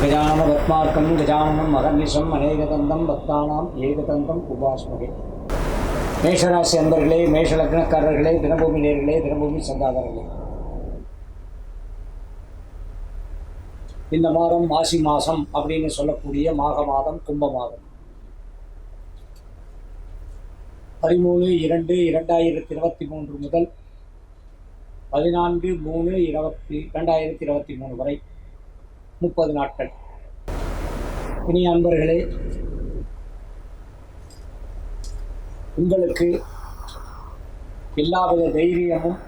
அகஜானபத்மார்க்கம் கஜானனம் மகர்நிஷம் அநேகதந்தம் பக்தானாம் ஏகதந்தம் உபாஸ்மகே. மேஷராசி அன்பர்களே மேஷ லக்னக்காரர்களே தினபூமி நேர்களே தினபூமி சந்தாதாரர்களே. இந்த மாதம் மாசி மாதம் அப்படின்னு சொல்லக்கூடிய மாக மாதம் கும்ப மாதம் பதிமூணு இரண்டு இரண்டாயிரத்தி இருபத்தி மூன்று முதல் பதினான்கு மூணு இருபத்தி ரெண்டாயிரத்தி இருபத்தி மூணு வரை முப்பது நாட்கள். இனி அன்பர்களே உங்களுக்கு எல்லாவித தைரியமும்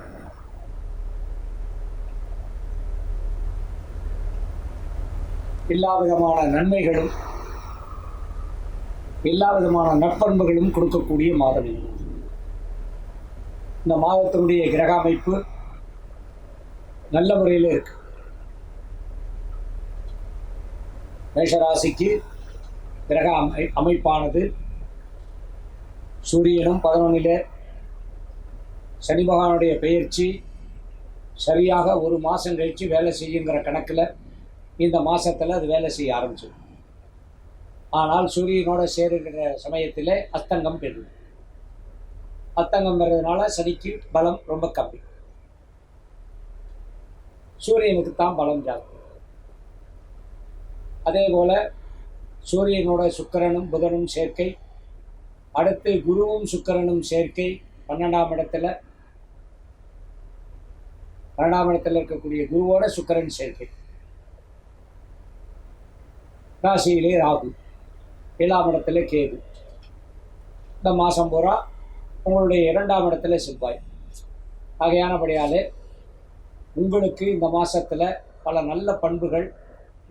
எல்லா விதமான நன்மைகளும் எல்லா விதமான நற்பண்புகளும் கொடுக்கக்கூடிய மாதம் இது. இந்த மாதத்தினுடைய கிரக அமைப்பு நல்ல முறையில் இருக்கு. மேஷராசிக்கு கிரக அமை அமைப்பானது. சூரியனும் பதினொன்றில் சனி பகவானுடைய பெயர்ச்சி சரியாக ஒரு மாதம் கழித்து வேலை செய்யுங்கிற கணக்கில் இந்த மாதத்தில் அது வேலை செய்ய ஆரம்பிச்சிடும் ஆனால் சூரியனோட சேருகிற சமயத்தில் அஸ்தங்கம் பெறும் அத்தங்கம் பெறதுனால சனிக்கு பலம் ரொம்ப கம்மி. சூரியனுக்கு தான் பலம் ஜாதகம் அதே போல் சூரியனோட சுக்கரனும் புதனும் சேர்க்கை அடுத்து குருவும் சுக்கரனும் சேர்க்கை பன்னெண்டாம் இடத்துல பன்னெண்டாம் இடத்துல இருக்கக்கூடிய குருவோட சுக்கரன் சேர்க்கை. ராசியிலே ராகு ஏழாம் இடத்துல கேது. இந்த மாதம் பூரா உங்களுடைய இரண்டாம் இடத்துல செவ்வாய். ஆகையானபடியாலே உங்களுக்கு இந்த மாதத்தில் பல நல்ல பண்புகள்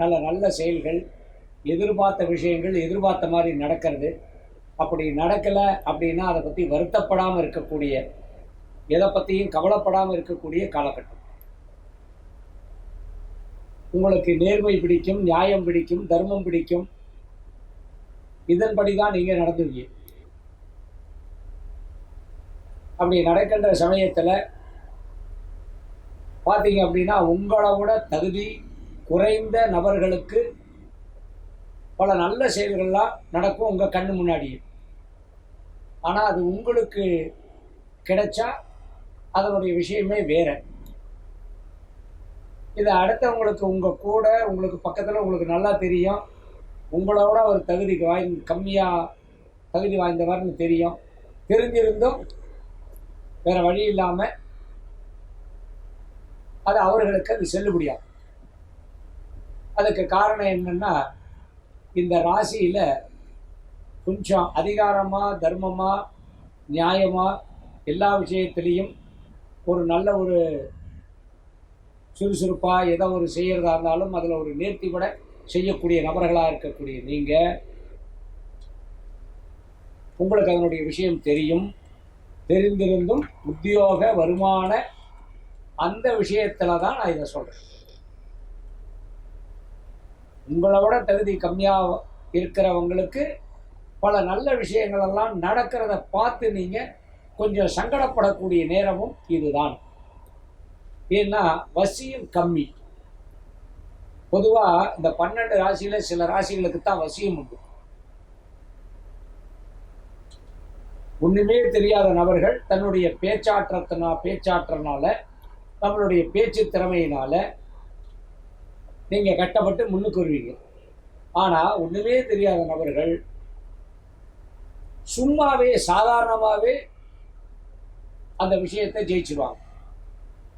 நல்ல நல்ல செயல்கள் எதிர்பார்த்த விஷயங்கள் எதிர்பார்த்த மாதிரி நடக்கிறது. அப்படி நடக்கலை அப்படின்னா அதை பற்றி வருத்தப்படாமல் இருக்கக்கூடிய எதை பற்றியும் கவலைப்படாமல் இருக்கக்கூடிய காலகட்டம். உங்களுக்கு நேர்மை பிடிக்கும் நியாயம் பிடிக்கும் தர்மம் பிடிக்கும். இதன்படி தான் நீங்கள் நடந்துவீங்க அப்படி நடக்கின்ற சமயத்தில் பார்த்தீங்க அப்படின்னா உங்களோட தகுதி குறைந்த நபர்களுக்கு பல நல்ல செயல்கள்லாம் நடக்கும் உங்கள் கண்ணு முன்னாடியே. ஆனால் அது உங்களுக்கு கிடைச்சா அதனுடைய விஷயமே வேற. இது அடுத்தவங்களுக்கு உங்கள் கூட உங்களுக்கு பக்கத்தில் உங்களுக்கு நல்லா தெரியும். உங்களோட ஒரு தகுதி வாய்ந்த கம்மியாக தகுதி வாய்ந்தவர்னு தெரியும். தெரிஞ்சிருந்தும் வேறு வழி இல்லாமல் அது அவர்களுக்கு அது செல்லுபடியாகும். அதுக்கு காரணம் என்னென்னா இந்த ராசியில் கொஞ்சம் அதிகாரமாக தர்மமாக நியாயமாக எல்லா விஷயத்துலேயும் ஒரு நல்ல ஒரு சுறுசுறுப்பாக ஏதோ ஒரு செய்கிறதா இருந்தாலும் அதில் ஒரு நேர்த்தி விட செய்யக்கூடிய நபர்களாக இருக்கக்கூடிய நீங்கள் உங்களுக்கு அதனுடைய விஷயம் தெரியும். தெரிந்திருந்தும் உத்தியோக வருமான அந்த விஷயத்தில் தான் நான் இதை சொல்கிறேன் உங்களோட தகுதி கம்மியாக இருக்கிறவங்களுக்கு பல நல்ல விஷயங்களெல்லாம் நடக்கிறத பார்த்து நீங்கள் கொஞ்சம் சங்கடப்படக்கூடிய நேரமும் இதுதான். ஏன்னா வசியம் கம்மி. பொதுவாக இந்த பன்னெண்டு ராசியில் சில ராசிகளுக்கு தான் வசியம் உண்டு. ஒன்றுமே தெரியாத நபர்கள் தன்னுடைய பேச்சாற்றத்தினா பேச்சாற்றனால நம்மளுடைய பேச்சு திறமையினால நீங்கள் கட்டப்பட்டு முன்னுக்கு வருவீங்க. ஆனால் ஒன்றுமே தெரியாத நபர்கள் சும்மாவே சாதாரணமாகவே அந்த விஷயத்தை ஜெயிச்சுருவாங்க.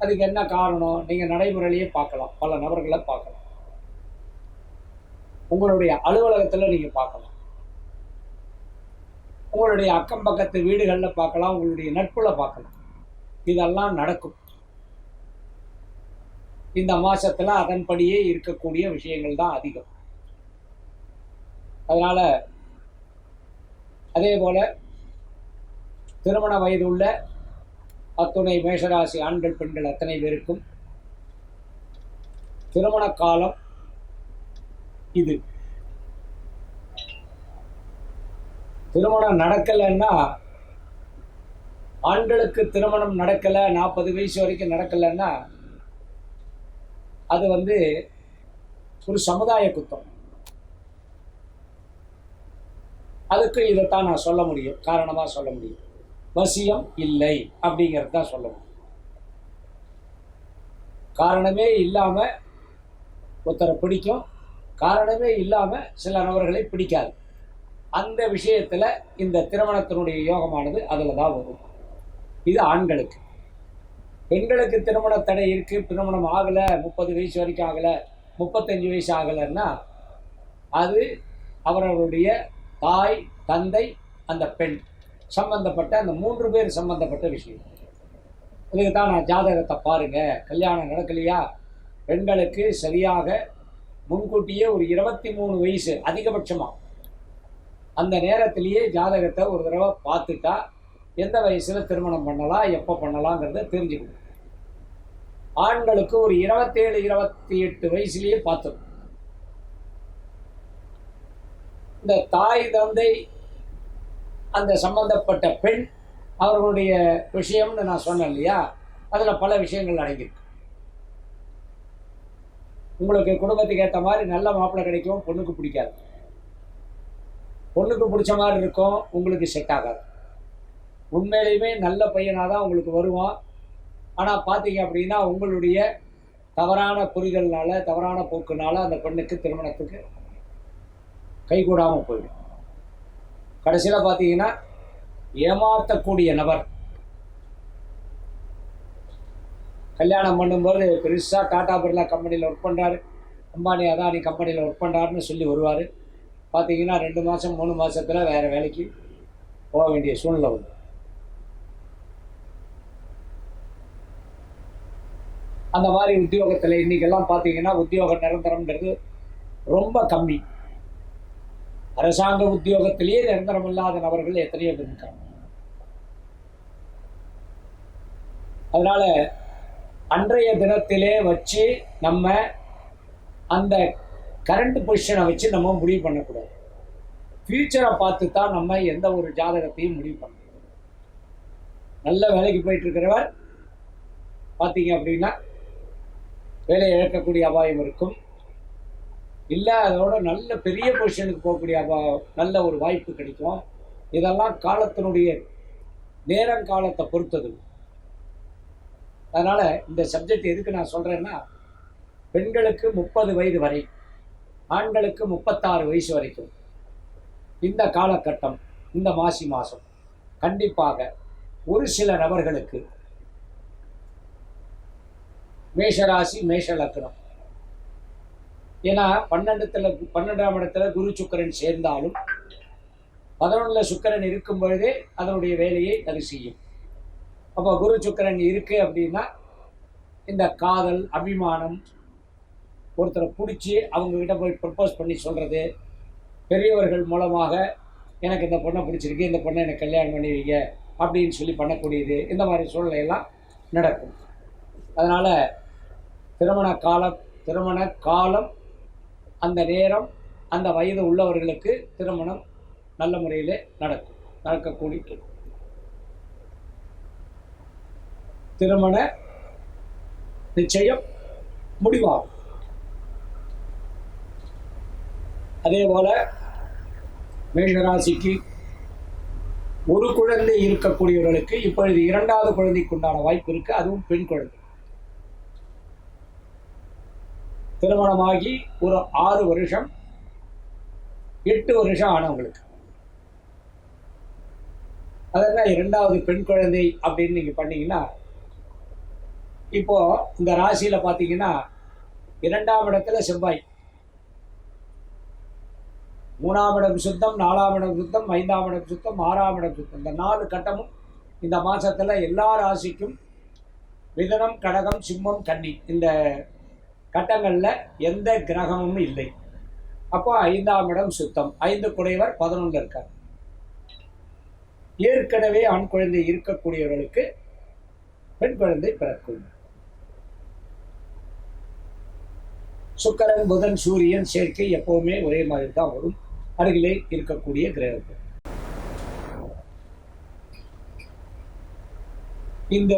அதுக்கு என்ன காரணம்? நீங்கள் நடைமுறையிலேயே பார்க்கலாம். பல நபர்களை பார்க்கலாம். உங்களுடைய அலுவலகத்தில் நீங்கள் பார்க்கலாம். உங்களுடைய அக்கம் பக்கத்து வீடுகளில் பார்க்கலாம். உங்களுடைய நட்பில் பார்க்கலாம். இதெல்லாம் நடக்கும். இந்த மாசத்துல அதன்படியே இருக்கக்கூடிய விஷயங்கள் தான் அதிகம். அதனால அதே போல திருமண வயது உள்ள அத்துணை மேஷராசி ஆண்கள் பெண்கள் அத்தனை பேருக்கும் திருமண காலம் இது. திருமணம் நடக்கலைன்னா ஆண்களுக்கு திருமணம் நடக்கலை நாற்பது வயசு வரைக்கும் நடக்கலைன்னா அது வந்து ஒரு சமுதாய குத்தம். அதுக்கு இதைத்தான் நான் சொல்ல முடியும். காரணமாக சொல்ல முடியும். வசியம் இல்லை அப்படிங்கிறது தான் சொல்ல முடியும். காரணமே இல்லாமல் ஒருத்தரை பிடிக்கும். காரணமே இல்லாமல் சில நபர்களை பிடிக்காது. அந்த விஷயத்தில் இந்த திருமணத்தினுடைய யோகமானது அதில் தான் வரும். இது ஆண்களுக்கு. பெண்களுக்கு திருமண தடை இருக்குது திருமணம் ஆகலை. முப்பது வயசு வரைக்கும் ஆகலை. முப்பத்தஞ்சு வயசு ஆகலைன்னா அது அவர்களுடைய தாய் தந்தை அந்த பெண் சம்பந்தப்பட்ட அந்த மூன்று பேர் சம்பந்தப்பட்ட விஷயம். இதுக்கு தான் நான் ஜாதகத்தை பாருங்க. கல்யாணம் நடக்கலையா? பெண்களுக்கு சரியாக முன்கூட்டியே ஒரு இருபத்தி மூணு வயசு அதிகபட்சமாக அந்த நேரத்திலேயே ஜாதகத்தை ஒரு தடவை பார்த்துட்டா எந்த வயசில் திருமணம் பண்ணலாம் எப்போ பண்ணலாங்கிறத தெரிஞ்சுக்கணும். ஆண்களுக்கு ஒரு இருபத்தேழு இருபத்தி எட்டு வயசுலேயே பார்த்துரும் இந்த தாய் தந்தை அந்த சம்பந்தப்பட்ட பெண் அவர்களுடைய விஷயம்னு நான் சொன்னேன் இல்லையா? அதில் பல விஷயங்கள் அடங்கியிருக்கு. உங்களுக்கு குடும்பத்துக்கு ஏற்ற மாதிரி நல்ல மாப்பிள்ளை கிடைக்கும் பொண்ணுக்கு பிடிக்காது. பொண்ணுக்கு பிடிச்ச மாதிரி இருக்கும் உங்களுக்கு செட் ஆகாது. உண்மையிலையுமே நல்ல பையனாக தான் உங்களுக்கு வருவான். ஆனால் பார்த்தீங்க அப்படின்னா உங்களுடைய தவறான புரிதல்னால தவறான போக்குனால அந்த பெண்ணுக்கு திருமணத்துக்கு கைகூடாமல் போயிடும். கடைசியில் பார்த்தீங்கன்னா ஏமாற்றக்கூடிய நபர். கல்யாணம் பண்ணும்போது பெருசாக டாடா பிர்லா கம்பெனியில் ஒர்க் பண்ணுறாரு அம்பானி அதானி கம்பெனியில் ஒர்க் பண்ணுறாருன்னு சொல்லி வருவார். பார்த்தீங்கன்னா ரெண்டு மாதம் மூணு மாதத்தில் வேறு வேலைக்கு போக வேண்டிய சூழ்நிலை வரும். அந்த மாதிரி உத்தியோகத்தில் இன்றைக்கெல்லாம் பார்த்தீங்கன்னா உத்தியோக நிரந்தரம்ன்றது ரொம்ப கம்மி. அரசாங்க உத்தியோகத்திலேயே நிரந்தரம் இல்லாத நபர்கள் எத்தனையோ பேர் இருக்காங்க. அதனால அன்றைய தினத்திலே வச்சு நம்ம அந்த கரண்ட் பொசிஷனை வச்சு நம்ம முடிவு பண்ணக்கூடாது. ஃபியூச்சரை பார்த்து தான் நம்ம எந்த ஒரு ஜாதகத்தையும் முடிவு பண்ணணும் நல்ல வேலைக்கு போயிட்டு இருக்கிறவர் பார்த்தீங்க அப்படின்னா வேலை இழக்கக்கூடிய அபாயம் இருக்கும். இல்லை அதோட நல்ல பெரிய பொசிஷனுக்கு போகக்கூடிய அபா நல்ல ஒரு வாய்ப்பு கிடைக்கும். இதெல்லாம் காலத்தினுடைய நேரங்காலத்தை பொறுத்தது. அதனால் இந்த சப்ஜெக்ட் எதுக்கு நான் சொல்கிறேன்னா பெண்களுக்கு முப்பது வயது வரை ஆண்களுக்கு முப்பத்தாறு வயசு வரைக்கும் இந்த காலகட்டம் இந்த மாசி மாதம் கண்டிப்பாக ஒரு சில நபர்களுக்கு மேஷராசி மேஷ லக்னம் ஏன்னா பன்னெண்டுத்துல பன்னெண்டாம் இடத்துல குரு சுக்கரன் சேர்ந்தாலும் பதினொன்றில் சுக்கரன் இருக்கும் பொழுதே அதனுடைய வேலையை அது செய்யும். அப்போ குரு சுக்கரன் இருக்கு அப்படின்னா இந்த காதல் அபிமானம் ஒருத்தரை பிடிச்சி அவங்கக்கிட்ட போய் ப்ரப்போஸ் பண்ணி சொல்கிறது பெரியவர்கள் மூலமாக எனக்கு இந்த பொண்ணை பிடிச்சிருக்கு இந்த பொண்ணை எனக்கு கல்யாணம் பண்ணி வைங்க அப்படின்னு சொல்லி பண்ணக்கூடியது இந்த மாதிரி சூழ்நிலையெல்லாம் நடக்கும். அதனால் திருமண காலம் திருமண காலம் அந்த நேரம் அந்த வயது உள்ளவர்களுக்கு திருமணம் நல்ல முறையில் நடக்கும் நடக்கக்கூடிய திருமண நிச்சயம் முடிவாகும். அதே போல மேஷராசிக்கு ஒரு குழந்தை இருக்கக்கூடியவர்களுக்கு இப்பொழுது இரண்டாவது குழந்தைக்குண்டான வாய்ப்பு இருக்கு அதுவும் பெண் குழந்தை. திருமணமாகி ஒரு ஆறு வருஷம் எட்டு வருஷம் ஆனவங்களுக்கு அதெல்லாம் இரண்டாவது பெண் குழந்தை அப்படின்னு நீங்கள் பண்ணீங்கன்னா இப்போ இந்த ராசியில பார்த்தீங்கன்னா இரண்டாம் இடத்துல செவ்வாய். மூணாம் இடம் சுத்தம் நாலாம் இடம் சுத்தம் ஐந்தாம் இடம் சுத்தம் ஆறாம் இடம் சுத்தம். இந்த நாலு கட்டமும் இந்த மாசத்துல எல்லா ராசிக்கும் மிதனம் கடகம் சிம்மம் கன்னி இந்த கட்டங்களில் எந்த கிரகமும் இல்லை. அப்போ ஐந்தாம் இடம் சுத்தம். ஐந்து குடையவர் பதினொன்று இருக்கார். ஏற்கனவே ஆண் குழந்தை இருக்கக்கூடியவர்களுக்கு பெண் குழந்தை பிறக்கும். சுக்கரன் புதன் சூரியன் சேர்க்கை எப்பவுமே ஒரே மாதிரி தான் வரும். அருகிலே இருக்கக்கூடிய கிரகங்கள். இந்த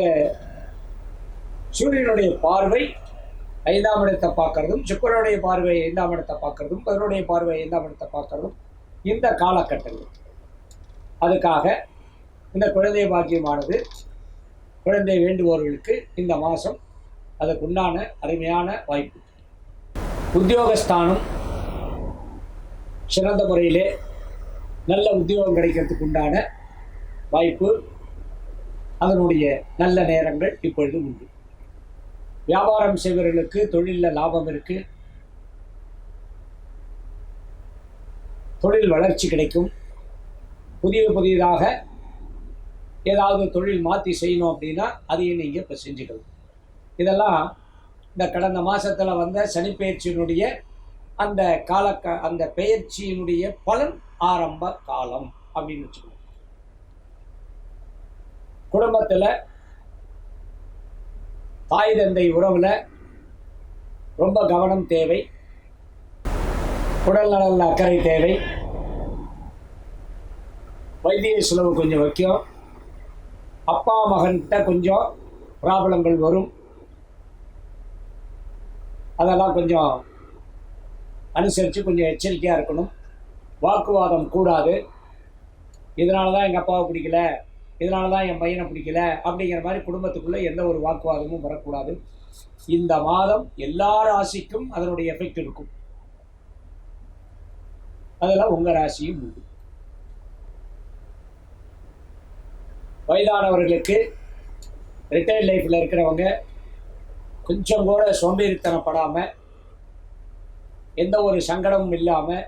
சூரியனுடைய பார்வை ஐந்தாம் இடத்தை பார்க்கறதும் சுக்கரனுடைய பார்வை ஐந்தாம் இடத்தை பார்க்கறதும் புதனுடைய பார்வை ஐந்தாம் இடத்தை பார்க்கறதும் இந்த காலகட்டங்கள். அதுக்காக இந்த குழந்தை பாக்கியமானது குழந்தை வேண்டுபவர்களுக்கு இந்த மாதம் அதற்குண்டான அருமையான வாய்ப்பு. உத்தியோகஸ்தானம் சிறந்த முறையிலே நல்ல உத்தியோகம் கிடைக்கிறதுக்கு உண்டான வாய்ப்பு. அதனுடைய நல்ல நேரங்கள் இப்பொழுது உண்டு. வியாபாரம் செய்பவர்களுக்கு தொழிலில் லாபம் இருக்கு. தொழில் வளர்ச்சி கிடைக்கும். புதிய புதியதாக ஏதாவது தொழில் மாற்றி செய்யணும் அப்படின்னா அதையும் நீங்கள் இப்போ செஞ்சுக்கலாம் இதெல்லாம் இந்த கடந்த மாதத்தில் வந்த சனிப்பெயர்ச்சியினுடைய அந்த கால அந்த பெயர்ச்சியினுடைய பலன் ஆரம்ப காலம் அப்படின்னு வச்சுக்கணும் குடும்பத்தில் தாய் தந்தை உறவில் ரொம்ப கவனம் தேவை. உடல் நலன் அக்கறை தேவை. வைத்திய செலவு கொஞ்சம் வைக்கும். அப்பா மகன்கிட்ட கொஞ்சம் ப்ராப்ளங்கள் வரும். அதெல்லாம் கொஞ்சம் அனுசரித்து கொஞ்சம் எச்சரிக்கையாக இருக்கணும். வாக்குவாதம் கூடாது. இதனால தான் எங்கள் அப்பாவை பிடிக்கல. இதனால தான் என் பையனை பிடிக்கல அப்படிங்கிற மாதிரி குடும்பத்துக்குள்ளே எந்த ஒரு வாக்குவாதமும் வரக்கூடாது. இந்த மாதம் எல்லா ராசிக்கும் அதனுடைய எஃபெக்ட் இருக்கும். அதில் உங்கள் ராசியும் உண்டு. வயதானவர்களுக்கு ரிட்டையர்ட் லைஃப்பில் இருக்கிறவங்க கொஞ்சம் கூட சோம்பேறித்தனப்படாமல் எந்த ஒரு சங்கடமும் இல்லாமல்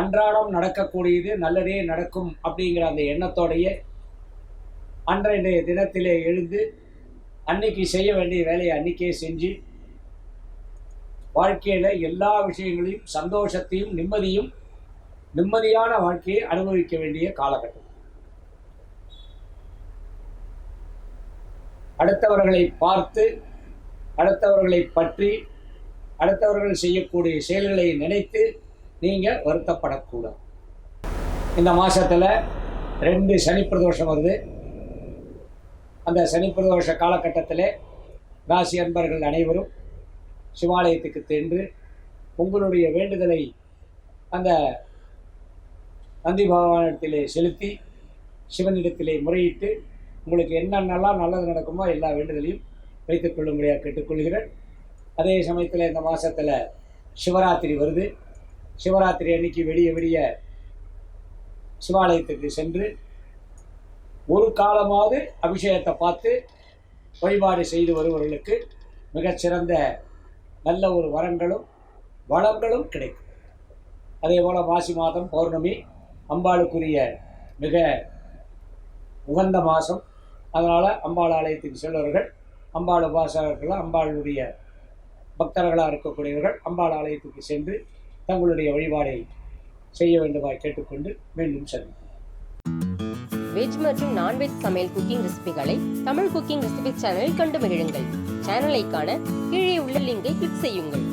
அன்றாடம் நடக்கக்கூடியது நல்லதே நடக்கும் அப்படிங்கிற அந்த எண்ணத்தோடையே அன்றைய தினத்திலே எழுந்து அன்னைக்கு செய்ய வேண்டிய வேலையை அன்னைக்கே செஞ்சு வாழ்க்கையில் எல்லா விஷயங்களையும் சந்தோஷத்தையும் நிம்மதியும் நிம்மதியான வாழ்க்கையை அனுபவிக்க வேண்டிய காலகட்டம். அடுத்தவர்களை பார்த்து அடுத்தவர்களை பற்றி அடுத்தவர்கள் செய்யக்கூடிய செயல்களை நினைத்து நீங்கள் வருத்தப்படக்கூடாது. இந்த மாதத்தில் ரெண்டு சனி பிரதோஷம் வருது. அந்த சனி பிரதோஷ காலகட்டத்தில் ராசி அன்பர்கள் அனைவரும் சிவாலயத்துக்கு சென்று உங்களுடைய வேண்டுதலை அந்த நந்தி பகவானிடத்திலே செலுத்தி சிவனிடத்திலே முறையிட்டு உங்களுக்கு என்னென்னலாம் நல்லது நடக்குமோ எல்லா வேண்டுதலையும் வைத்துக் கொள்ளும்படியாக கேட்டுக்கொள்கிறேன். அதே சமயத்தில் இந்த மாதத்தில் சிவராத்திரி வருது. சிவராத்திரி அன்னைக்கு விடிய வெளிய சிவாலயத்துக்கு சென்று ஒரு காலமாவது அபிஷேகத்தை பார்த்து வழிபாடு செய்து வருபவர்களுக்கு மிகச்சிறந்த நல்ல ஒரு வரங்களும் வளங்களும் கிடைக்கும். அதே போல் மாசி மாதம் பௌர்ணமி அம்பாளுக்குரிய மிக உகந்த மாதம். அதனால் அம்பாள் ஆலயத்துக்கு செல்வர்கள் அம்பாள் உபாசகர்கள் அம்பாளுடைய பக்தர்களாக இருக்கக்கூடியவர்கள் அம்பாள் ஆலயத்துக்கு சென்று தங்களுடைய வழிபாடை செய்ய வேண்டுமாய் கேட்டுக்கொண்டு மீண்டும் செல்லும் வெஜ் மற்றும் நான்வெஜ் சமையல் குக்கிங் ரெசிபிகளை தமிழ் குக்கிங் ரெசிபி சேனலில் கண்டு மகிழுங்கள். சேனலை காண கீழே உள்ள லிங்கை கிளிக் செய்யுங்கள்.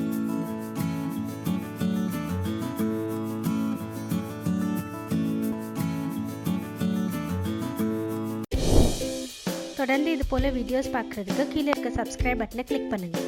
தொடர்ந்து இது போல் வீடியோஸ் பார்க்குறதுக்கு கீழே இருக்க சப்ஸ்கிரைப் பட்டனை கிளிக் பண்ணுங்கள்